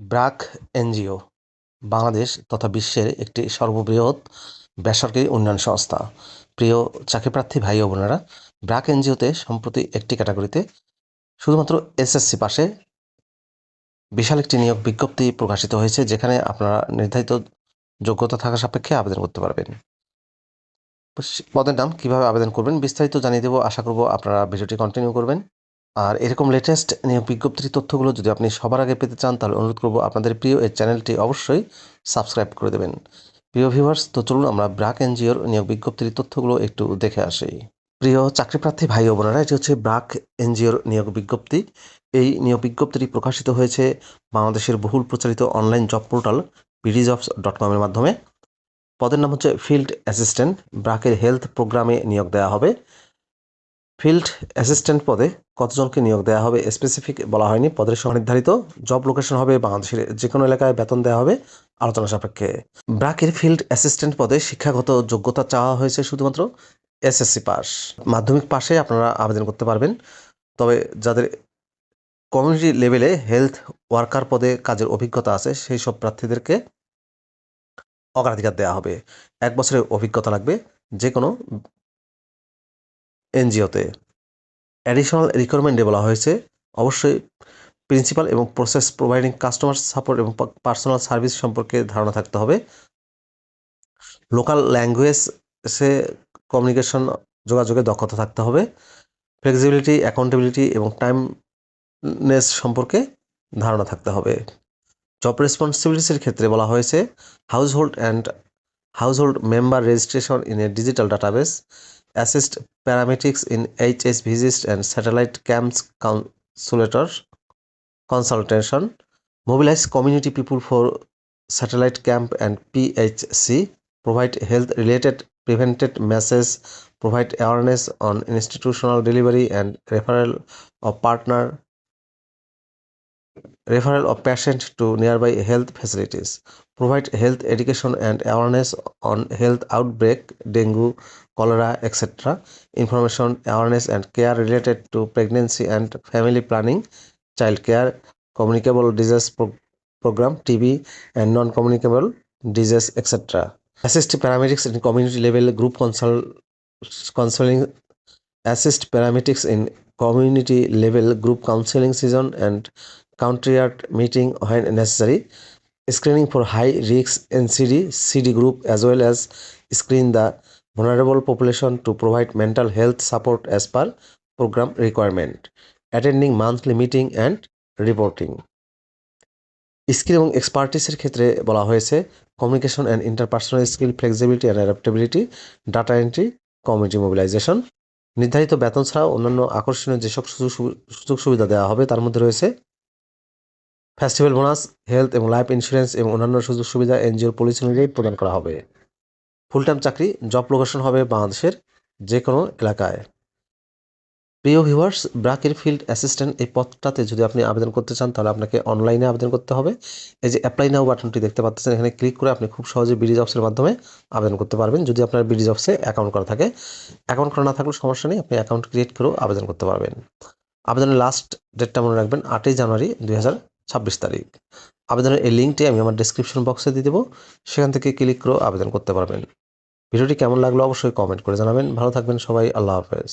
BRAC NGO, Bangladesh তথা বিশ্বের একটি সর্ববৃহৎ বেসরকারি উন্নয়ন সংস্থা। প্রিয় চাকরিপ্রার্থী ভাই ও বোনেরা ব্র্যাক এনজিওতে সম্প্রতি একটি ক্যাটাগরিতে শুধুমাত্র এসএসসি পাশে বিশাল একটি নিয়োগ বিজ্ঞপ্তি প্রকাশিত হয়েছে, যেখানে আপনারা নির্ধারিত যোগ্যতা থাকা সাপেক্ষে আবেদন করতে পারবেন। পদের নাম কীভাবে আবেদন করবেন বিস্তারিত জানিয়ে দেবো, আশা করব আপনারা ভিডিওটি কন্টিনিউ করবেন। আর এরকম লেটেস্ট নিয়োগ বিজ্ঞপ্তির তথ্যগুলো যদি আপনি সবার আগে পেতে চান, তাহলে অনুরোধ করব আপনাদের প্রিয় এই চ্যানেলটি অবশ্যই সাবস্ক্রাইব করে দেবেন। প্রিয় ভিউয়ার্স তো চলুন আমরা ব্রাক এনজিওর নিয়োগ বিজ্ঞপ্তির তথ্যগুলো একটু দেখে আসি। প্রিয় চাকরিপ্রার্থী ভাই বোনেরা, এটি হচ্ছে ব্রাক এনজিওর নিয়োগ বিজ্ঞপ্তি। এই নিয়োগ বিজ্ঞপ্তিটি প্রকাশিত হয়েছে বাংলাদেশের বহুল প্রচারিত online job portal BD jobs dot কমের মাধ্যমে। পদের নাম হচ্ছে ফিল্ড অ্যাসিস্ট্যান্ট ব্রাকের হেলথ প্রোগ্রামে নিয়োগ দেওয়া হবে। ফিল্ড অ্যাসিস্ট্যান্ট পদে কতজনকে নিয়োগ দেওয়া হবে স্পেসিফিক বলা হয়নি। পদের সংখ্যা নির্ধারিত জব লোকেশন হবে বাংলাদেশের যে কোনো এলাকায় বেতন দেওয়া হবে আলোচনা সাপেক্ষে। ব্রাকের ফিল্ড অ্যাসিস্ট্যান্ট পদে শিক্ষাগত যোগ্যতা চাওয়া হয়েছে শুধুমাত্র এসএসসি পাস। মাধ্যমিক পাশে আপনারা আবেদন করতে পারবেন। তবে যাদের কমিউনিটি লেভেলে হেলথ ওয়ার্কার পদে কাজের অভিজ্ঞতা আছে, সেই সব প্রার্থীদেরকে অগ্রাধিকার দেওয়া হবে। এক বছরের অভিজ্ঞতা লাগবে। যে কোনো এনজিওতে। অ্যাডিশনাল রিকোয়ারমেন্টে বলা হয়েছে, অবশ্যই প্রিন্সিপাল এবং প্রসেস প্রোভাইডিং কাস্টমার সাপোর্ট এবং পার্সোনাল সার্ভিস সম্পর্কে ধারণা থাকতে হবে। লোকাল ল্যাঙ্গুয়েজ সে কমিউনিকেশন যোগাযোগে দক্ষতা থাকতে হবে। ফ্লেক্সিবিলিটি অ্যাকাউন্টেবিলিটি এবং টাইমনেস সম্পর্কে ধারণা থাকতে হবে। জব রেসপন্সিবিলিটিসের ক্ষেত্রে বলা হয়েছে household and household member registration in a digital database assist paramedics in HS visits and satellite camps consulator consultation, mobilize community people for satellite camp and PHC, provide health related prevented message, provide awareness on institutional delivery and referral of partner of patient to nearby health facilities provide health education and awareness on health outbreak dengue cholera etc information awareness and care related to pregnancy and family planning child care communicable disease pro- program tb and non communicable disease etc assist paramedics in community level group consult counseling assist paramedics in community level group counseling season and courtyard meeting when necessary screening for high risk N CD CD group as well as screen the vulnerable population to provide mental health support as per programme requirement attending monthly meeting and reporting skill এবং এক্সপার্টিসের ক্ষেত্রে বলা হয়েছে communication and interpersonal skill flexibility and adaptability data entry community mobilisation নির্ধারিত বেতন ছাড়াও অন্যান্য আকর্ষণীয় যেসব সুযোগ সুবিধা দেওয়া হবে, তার মধ্যে রয়েছে ফেস্টিভ্যাল বোনাস হেলথ এবং লাইফ ইন্স্যুরেন্স এবং অন্যান্য সুযোগ সুবিধা এনজিওর পলিসি অনুযায়ী প্রদান করা হবে। ফুল টাইম চাকরি জব লোকেশন হবে বাংলাদেশের যে কোনো এলাকায়। প্রিয় ভিউয়ার্স ব্রাকের ফিল্ড অ্যাসিস্ট্যান্ট এই পদটাতে যদি আপনি আবেদন করতে চান, তাহলে আপনাকে অনলাইনে আবেদন করতে হবে। এই যে অ্যাপ্লাই নাও বাটনটি দেখতে পাচ্ছেন, এখানে ক্লিক করে আপনি খুব সহজে বিডি জবসের মাধ্যমে আবেদন করতে পারবেন। যদি আপনার বিডি জবসে অ্যাকাউন্ট করা থাকে অ্যাকাউন্ট করা না থাকলেও সমস্যা নেই, আপনি অ্যাকাউন্ট ক্রিয়েট করেও আবেদন করতে পারবেন। আবেদনের লাস্ট ডেটটা মনে রাখবেন, আটই জানুয়ারি দুই হাজার ছাব্বিশ তারিখ। আবেদনের এই লিঙ্কটি আমি আমার ডিসক্রিপশন বক্সে দিয়ে দেবো। সেখান থেকে ক্লিক করে আবেদন করতে পারবেন। ভিডিওটি কেমন লাগল অবশ্যই কমেন্ট করে জানাবেন। ভালো থাকবেন সবাই। আল্লাহ হাফেজ।